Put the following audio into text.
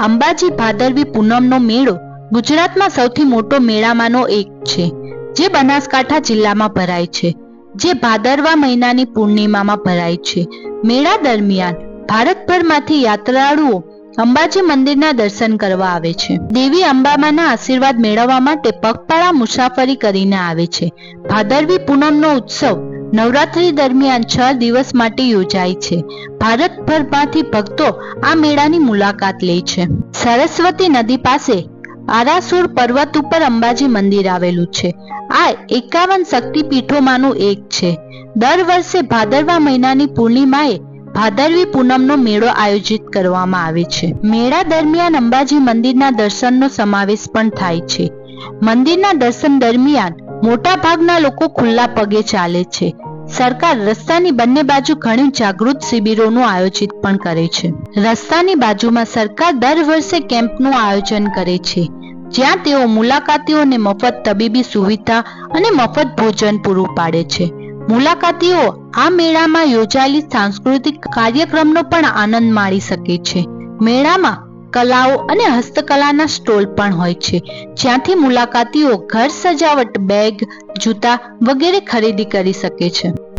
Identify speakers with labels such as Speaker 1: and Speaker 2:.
Speaker 1: અંબાજી ભાદરવી પૂનમનો મેળો ગુજરાતમાં સૌથી મોટો મેળામાંનો એક છે, જે બનાસકાંઠા જિલ્લામાં ભરાય છે, જે ભાદરવા મહિનાની પૂર્ણિમામાં ભરાય છે. મેળા દરમિયાન ભારતભરમાંથી યાત્રાળુઓ અંબાજી મંદિરના દર્શન કરવા આવે છે. દેવી અંબામાના આશીર્વાદ મેળવવા માટે પગપાળા મુસાફરી કરીને આવે છે. ભાદરવી પૂનમનો ઉત્સવ નવરાત્રી દરમિયાન છ દિવસ માટે યોજાય છે. ભારતભરમાંથી ભક્તો આ મેળાની મુલાકાત લે છે. સરસ્વતી નદી પાસે આરાસુર પર્વત ઉપર અંબાજી મંદિર આવેલું છે. આ એકાવન શક્તિપીઠોમાંનું એક છે. દર વર્ષે ભાદરવા મહિનાની પૂર્ણિમાએ ભાદરવી પૂનમનો મેળો આયોજિત કરવામાં આવે છે. મેળા દરમિયાન અંબાજી મંદિરના દર્શનનો સમાવેશ પણ થાય છે. મંદિરના દર્શન દરમિયાન મોટા ભાગના લોકો ખુલ્લા પગે ચાલે છે. સરકાર રસ્તાની બંને બાજુ ઘણી જાગૃત શિબિરોનું આયોજિત પણ કરે છે. રસ્તાની બાજુમાં સરકાર દર વર્ષે કેમ્પનું આયોજન કરે છે, જ્યાં તેઓ મુલાકાતીઓને મફત તબીબી સુવિધા અને મફત ભોજન પૂરું પાડે છે. મુલાકાતીઓ આ મેળામાં યોજાયેલી સાંસ્કૃતિક કાર્યક્રમનો પણ આનંદ માણી શકે છે. મેળામાં કલાઓ અને હસ્તકલાના સ્ટોલ પણ હોય છે, જ્યાંથી મુલાકાતીઓ ઘર સજાવટ બેગ જૂતા વગેરે ખરીદી કરી શકે છે.